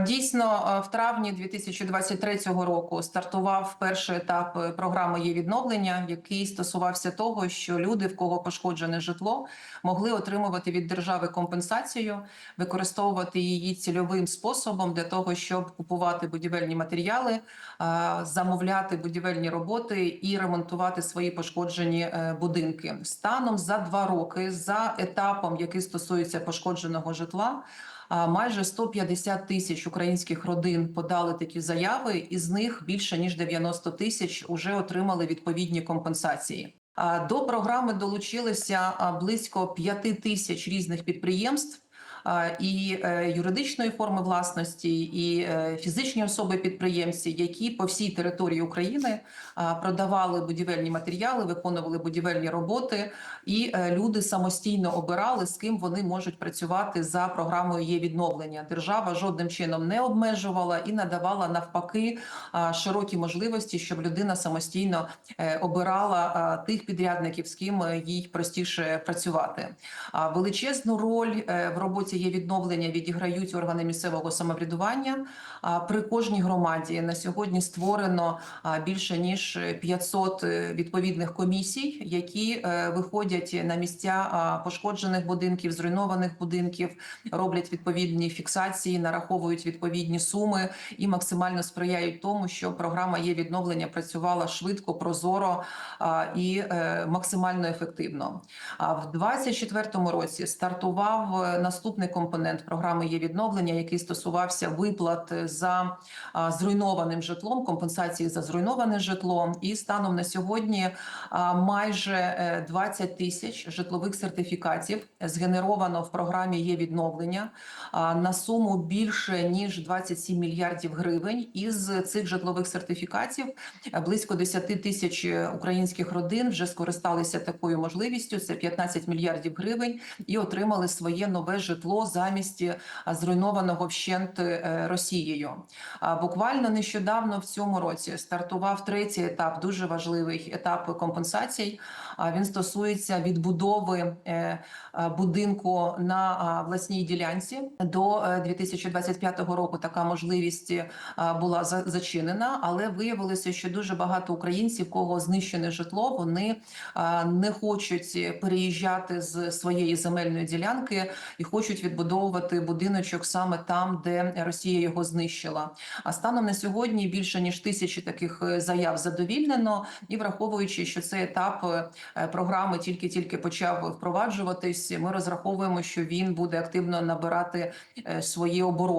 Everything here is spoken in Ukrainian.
Дійсно, в травні 2023 року стартував перший етап е, програми є відновлення, який стосувався того, що люди, в кого пошкоджене житло, могли отримувати від держави компенсацію, використовувати її цільовим способом для того, щоб купувати будівельні матеріали, замовляти будівельні роботи і ремонтувати свої пошкоджені е, будинки. Станом за два роки за етапом, який стосується пошкодженого житла. Майже 150 тисяч українських родин подали такі заяви, і з них більше ніж 90 тисяч вже отримали відповідні компенсації. До програми долучилися близько 5 тисяч різних підприємств. І е, юридичної форми власності, і е, фізичні особи підприємці, які по всій території України продавали будівельні матеріали, виконували будівельні роботи, і е, люди самостійно обирали, з ким вони можуть працювати за програмою є відновлення. Держава жодним чином не обмежувала і надавала навпаки широкі можливості, щоб людина самостійно обирала тих підрядників, з ким їй простіше працювати. Величезну роль в роботі є відновлення відіграють органи місцевого самоврядування. При кожній громаді на сьогодні створено більше ніж 500 е, відповідних комісій, які е, виходять на місця пошкоджених будинків, зруйнованих будинків, роблять відповідні фіксації, нараховують відповідні суми і максимально сприяють тому, що програма є відновлення працювала швидко, прозоро і е, максимально ефективно. В 2024 році стартував е, наступний компонент програми є відновлення, який стосувався виплат за зруйнованим житлом, компенсації за зруйноване житло. І станом на сьогодні майже е, 20 тисяч житлових сертифікатів згенеровано в програмі є відновлення на суму більше ніж 27 мільярдів гривень. Із цих житлових сертифікатів е, близько 10 тисяч е, українських родин вже скористалися такою можливістю. Це 15 мільярдів гривень і отримали своє нове житло замість е, зруйнованого вщент е, Росією. Буквально нещодавно в цьому році стартував третій етап, дуже важливий етап компенсацій. Він стосується відбудови е, будинку на власній ділянці. До е, 2025 року така можливість була зачинена, але виявилося, що дуже багато українців, кого знищене житло, вони не хочуть переїжджати з своєї земельної ділянки і хочуть відбудовувати будиночок саме там, де Росія його знищила. А станом на сьогодні більше ніж тисячі таких е, заяв задовільнено, і враховуючи, що цей етап е, програми тільки-тільки почав впроваджуватись, ми розраховуємо, що він буде активно набирати е, свої обороти.